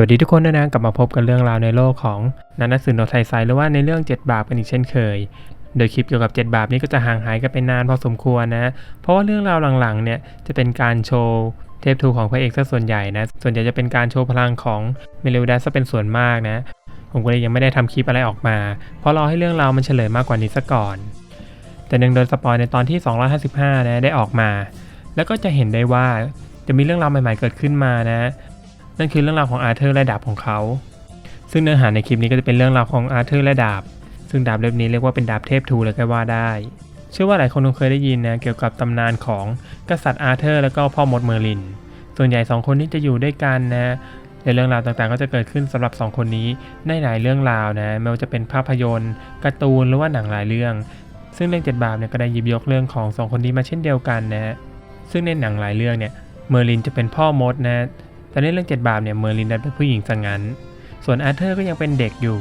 วัสดีทุกคนด้วยนะกลับมาพบกันเรื่องราวในโลกของนันทสือโนไทไซหรือว่าในเรื่อง 7 บาปกันอีกเช่นเคย โดยคลิปเกี่ยวกับ 7 บาปนี้ก็จะห่างหายกันไปนานพอสมควรนะ เพราะว่าเรื่องราวหลังๆเนี่ยจะเป็นการโชว์เทพทูของพระเอกซะส่วนใหญ่นะ ส่วนใหญ่จะเป็นการโชว์พลังของเมเลวดัสซะเป็นส่วนมากนะ ผมก็เลยยังไม่ได้ทำคลิปอะไรออกมา เพราะรอให้เรื่องราวมันเฉลยมากกว่านี้ซะก่อน แต่เนื่งโดยสปอยในตอนที่ 255 นะได้ออกมา แล้วก็จะเห็นได้ว่าจะมีเรื่องราวใหม่ ๆ เกิดขึ้นมานะ นั่นคือเรื่องราวของอาร์เธอร์และดาบของเขา ซึ่งเนื้อหาในคลิปนี้ก็จะเป็นเรื่องราวของอาร์เธอร์และดาบ ซึ่งดาบเล่มนี้เรียกว่าเป็นดาบเทพทูเลยก็ว่าได้ เชื่อว่าหลายคนคงเคยได้ยินนะเกี่ยวกับตำนานของกษัตริย์อาร์เธอร์แล้วก็พ่อมดเมอร์ลิน ส่วนใหญ่สองคนนี้จะอยู่ด้วยกันนะในเรื่องราวต่างๆ ก็จะเกิดขึ้นสำหรับสองคนนี้ในหลายเรื่องราวนะ ไม่ว่าจะเป็นภาพยนตร์การ์ตูนหรือว่าหนังหลายเรื่อง ซึ่งเรื่องเจ็ดบาปเนี่ยก็ได้หยิบยกเรื่องของสองคนนี้มาเช่นเดียวกันนะ ซึ่งในหนังหลายเรื่องเนี่ยเมอร์ลินจะเป็นพ่อมดนะ แต่ในเรื่องเจ็ดบาปเนี่ยเมอร์ลินดันเป็นผู้หญิงซะงั้น ส่วนอาร์เธอร์ก็ยังเป็นเด็กอยู่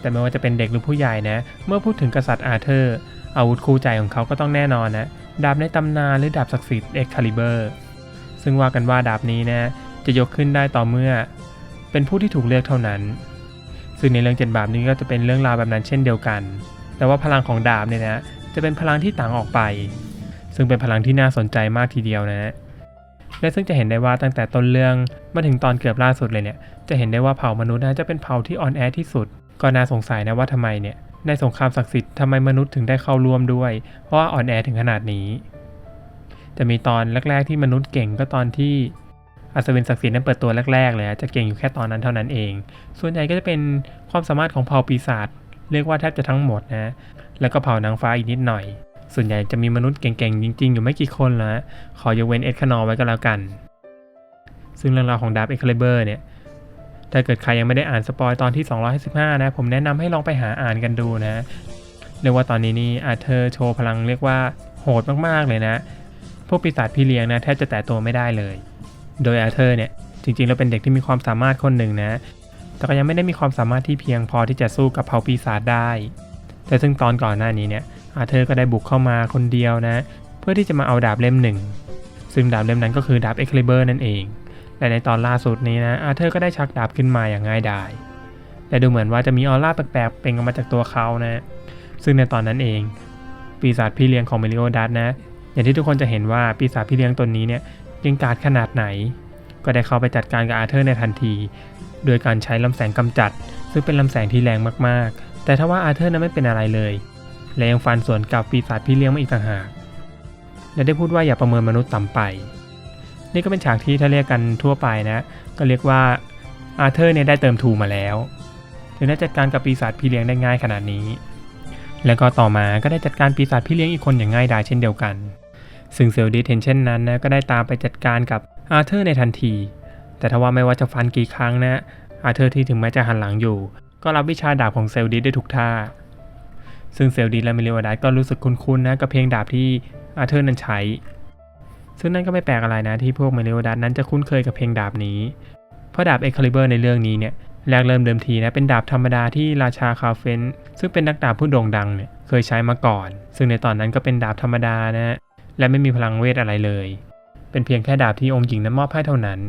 แต่ไม่ว่าจะเป็นเด็กหรือผู้ใหญ่นะ เมื่อพูดถึงกษัตริย์อาร์เธอร์ อาวุธคู่ใจของเขาก็ต้องแน่นอนนะดาบในตำนานหรือดาบศักดิ์สิทธิ์เอ็กคาลิเบอร์ ซึ่งว่ากันว่าดาบนี้นะจะยกขึ้นได้ต่อเมื่อ เป็นผู้ที่ถูกเลือกเท่านั้น ซึ่งในเรื่องเจ็ดบาปนี้ก็จะเป็นเรื่องราวแบบนั้นเช่นเดียวกัน แต่ว่าพลังของดาบเนี่ยนะจะเป็นพลังที่ต่างออกไป ซึ่งเป็นพลังที่น่าสนใจมากทีเดียวนะ และซึ่งจะเห็นได้ว่าตั้งแต่ต้นเรื่องมาถึงตอนเกือบล่าสุดเลยเนี่ยจะเห็นได้ว่าเผ่ามนุษย์นะจะเป็นเผ่าที่อ่อนแอที่สุด ก็น่าสงสัยนะว่าทำไมเนี่ยในสงครามศักดิ์สิทธิ์ทำไมมนุษย์ถึงได้เข้าร่วมด้วย เพราะว่าอ่อนแอถึงขนาดนี้ จะมีตอนแรก ๆ ที่มนุษย์เก่งก็ตอนที่อัศวินศักดิ์สิทธิ์นั้นเปิดตัวแรก ๆ เลยจะเก่งอยู่แค่ตอนนั้นเท่านั้นเอง ส่วนใหญ่ก็จะเป็นความสามารถของเผ่าปีศาจเรียกว่าแทบจะทั้งหมดนะ แล้วก็เผ่านางฟ้าอีกนิดหน่อย ส่วนใหญ่จะมีมนุษย์เก่งๆ จริง ๆ อยู่ไม่กี่คนละขอยกเว้นเอ็ดคานอไว้ก็แล้วกัน ซึ่งเรื่องราวของดาบเอ็กคาลิเบอร์เนี่ย ถ้าเกิดใครยังไม่ได้อ่านสปอยตอนที่ 255 นะ ผมแนะนำให้ลองไปหาอ่านกันดูนะ เรียกว่าตอนนี้นี่อาเธอร์โชว์พลังเรียกว่าโหดมากๆเลยนะ พวกปีศาจพี่เลี้ยงนะแทบจะแตะตัวไม่ได้เลย โดยอาเธอร์เนี่ยจริงๆแล้วเป็นเด็กที่มีความสามารถคนหนึ่งนะ แต่ก็ยังไม่ได้มีความสามารถที่เพียงพอที่จะสู้กับเผ่าปีศาจได้ แต่ซึ่งตอนก่อนหน้านี้เนี่ย อาเธอร์ก็ได้บุกเข้ามาคนเดียวนะ เพื่อที่จะมาเอาดาบเล่มหนึ่ง ซึ่งดาบเล่มนั้นก็คือดาบเอ็กคาลิเบอร์นั่นเอง และในตอนล่าสุดนี้นะอาเธอร์ก็ได้ชักดาบขึ้นมาอย่างง่ายดาย แต่ดูเหมือนว่าจะมีออร่าแปลกๆเปล่งออกมาจากตัวเขานะ ซึ่งในตอนนั้นเอง ปีศาจพี่เลี้ยงของเมลิโอดัสนะ อย่างที่ทุกคนจะเห็นว่าปีศาจพี่เลี้ยงตนนี้เนี่ยยิงกาจขนาดไหน ก็ได้เข้าไปจัดการกับอาเธอร์ในทันที โดยการใช้ลำแสงกำจัด ซึ่งเป็นลำแสงที่แรงมากๆ แต่ถ้าว่าอาเธอร์นั้นไม่เป็นอะไรเลย และยังฟันสวนกับปีศาจพี่เลี้ยงมาอีกต่างหาก และได้พูดว่าอย่าประเมินมนุษย์ต่ำไป นี่ก็เป็นฉากที่ถ้าเรียกกันทั่วไปนะ ก็เรียกว่าอาเธอร์เนี่ยได้เติมทูมาแล้วถึงได้จัดการกับปีศาจพี่เลี้ยงได้ง่ายขนาดนี้ แล้วก็ต่อมาก็ได้จัดการปีศาจพี่เลี้ยงอีกคนอย่างง่ายดายเช่นเดียวกัน ซึ่งเซลดิสเห็นเช่นนั้นนะก็ได้ตามไปจัดการกับอาเธอร์ในทันที แต่ถ้าว่าไม่ว่าจะฟันกี่ครั้งนะอาเธอร์ที่ถึงแม้จะหันหลังอยู่ ก็รับวิชาดาบของเซลดิได้ทุกท่า ซึ่งเซลดิสและเมลิวดัสก็รู้สึกคุ้นๆนะกับเพลงดาบที่อาเธอร์นั้นใช้ ซึ่งนั่นก็ไม่แปลกอะไรนะที่พวกเมลิวดัสนั้นจะคุ้นเคยกับเพลงดาบนี้ เพราะดาบเอ็กคาลิเบอร์ในเรื่องนี้เนี่ยแรกเริ่มเดิมทีนะเป็นดาบธรรมดาที่ราชาคาเฟนซึ่งเป็นนักดาบผู้โด่งดังเนี่ยเคยใช้มาก่อน ซึ่งในตอนนั้นก็เป็นดาบธรรมดานะและไม่มีพลังเวทอะไรเลย เป็นเพียงแค่ดาบที่องค์หญิงนั้นมอบให้เท่านั้น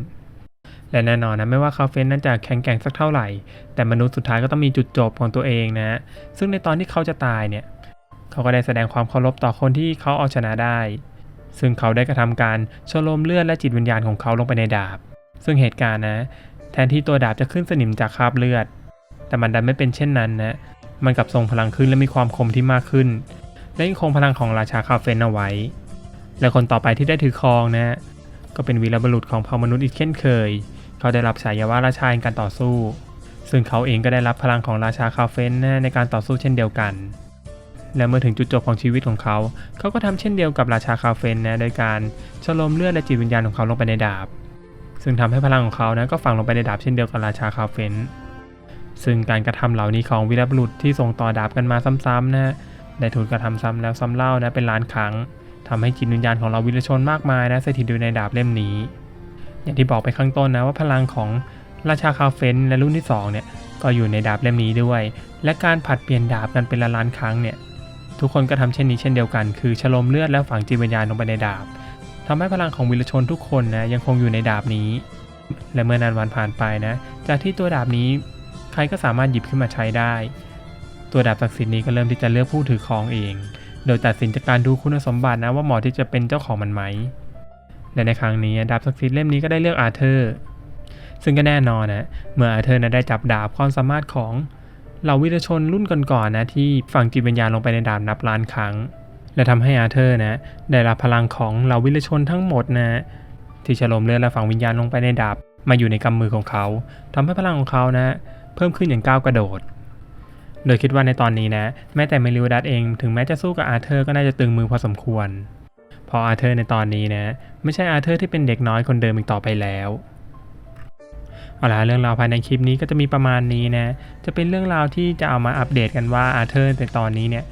และแน่นอนนะไม่ว่าคาเฟนนั้นจะแข็งแกร่งสักเท่าไหร่ แต่มนุษย์สุดท้ายก็ต้องมีจุดจบของตัวเองนะซึ่งในตอนที่เขาจะตายเนี่ยเขาก็ได้แสดงความเคารพต่อคนที่เขาเอาชนะได้ ซึ่งเขาได้กระทำการชโลมเลือดและจิตวิญญาณของเขาลงไปในดาบ ซึ่งเหตุการณ์นะ แทนที่ตัวดาบจะขึ้นสนิมจากคราบเลือด แต่มันดันไม่เป็นเช่นนั้นนะมันกลับทรงพลังขึ้นและมีความคมที่มากขึ้น และยังคงพลังของราชาคาเฟนเอาไว้ และคนต่อไปที่ได้ถือครองนะก็เป็นวีรบุรุษของเผ่ามนุษย์อีกเช่นเคย เขาได้รับฉายาว่าราชาแห่งการต่อสู้ ซึ่งเขาเองก็ได้รับพลังของราชาคาเฟนในการต่อสู้เช่นเดียวกัน และเมื่อถึงจุดจบของชีวิตของเขา เขาก็ทำเช่นเดียวกับราชาคาเฟนนะโดยการชโลมเลือดและจิตวิญญาณของเขาลงไปในดาบ ซึ่งทำให้พลังของเขานะก็ฝังลงไปในดาบเช่นเดียวกับราชาคาเฟนซึ่งการกระทำเหล่านี้ของวีรบุรุษที่ส่งต่อดาบกันมาซ้ำๆนะได้ถูกกระทำซ้ำแล้วซ้ำเล่านะเป็นล้านครั้งทำให้จิตวิญญาณของเราวิรชนมากมายนะสถิตอยู่ในดาบเล่มนี้ อย่างที่บอกไปข้างต้นนะว่าพลังของราชาคาเฟนและรุ่นที่สองเนี่ยก็อยู่ในดาบเล่มนี้ด้วย และการผัดเปลี่ยนดาบกันเป็นละล้านครั้งเนี่ยทุกคนก็ทำเช่นนี้เช่นเดียวกัน คือฉลมเลือดและฝังจิตวิญญาณลงไปในดาบทำให้พลังของวิรชนทุกคนนะยังคงอยู่ในดาบนี้ และเมื่อนานวันผ่านไปนะ จากที่ตัวดาบนี้ใครก็สามารถหยิบขึ้นมาใช้ได้ ตัวดาบศักดิ์สิทธิ์นี้ก็เริ่มที่จะเลือกผู้ถือครองเอง โดยตัดสินจากการดูคุณสมบัตินะว่าเหมาะที่จะเป็นเจ้าของมันไหม และในครั้งนี้ดาบศักดิ์สิทธิ์เล่มนี้ก็ได้เลือกอาเธอร์ ซึ่งก็แน่นอนนะเมื่ออาเธอร์นะได้จับดาบความสามารถของเหล่าวีรชนรุ่นก่อนๆนะที่ฝังจิตวิญญาณลงไปในดาบนับล้านครั้ง และทำให้อาเธอร์นะได้รับพลังของเหล่าวีรชนทั้งหมดนะที่ฉลมเลือดและฝังวิญญาณลงไปในดาบมาอยู่ในกำมือของเขาทำให้พลังของเขานะ เพิ่มขึ้นอย่างก้าวกระโดด โดยคิดว่าในตอนนี้นะแม้แต่เมลิวดัสเอง ถึงแม้จะสู้กับอาเธอร์ก็น่าจะตึงมือพอสมควร พราะอาเธอร์ในตอนนี้นะไม่ใช่อาเธอร์ที่เป็นเด็กน้อยคนเดิมอีกต่อไปแล้วเอาล่ะเรื่องราวภายในคลิปนี้ก็จะมีประมาณนี้นะจะเป็นเรื่องราวที่จะเอามาอัปเดตกันว่าอาเธอร์ในตอนนี้เนี่ย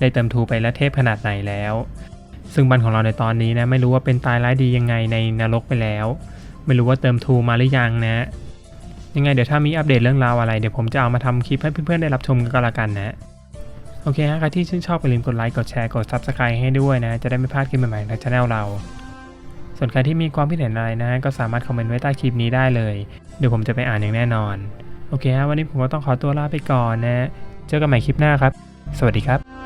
ได้เติมทูไปและเทพขนาดไหนแล้ว ซึ่งบันของเราในตอนนี้นะไม่รู้ว่าเป็นตายร้ายดียังไงในนรกไปแล้ว ไม่รู้ว่าเติมทูมาหรือยังนะยังไงเดี๋ยวถ้ามีอัปเดตเรื่องราวอะไรเดี๋ยวผมจะเอามาทำคลิปให้เพื่อนๆได้รับชมกันก็แล้วกันนะ โอเคฮะใครที่ชื่นชอบอย่าลืมกดไลค์กดแชร์กด Subscribe ให้ด้วยนะ จะได้ไม่พลาดคลิปใหม่ๆในช่องเรา ส่วนใครที่มีความคิดเห็นอะไรนะก็สามารถคอมเมนต์ไว้ใต้คลิปนี้ได้เลยเดี๋ยวผมจะไปอ่านอย่างแน่นอน โอเคฮะวันนี้ผมก็ต้องขอตัวลาไปก่อนนะ เจอกันใหม่คลิปหน้าครับ สวัสดีครับ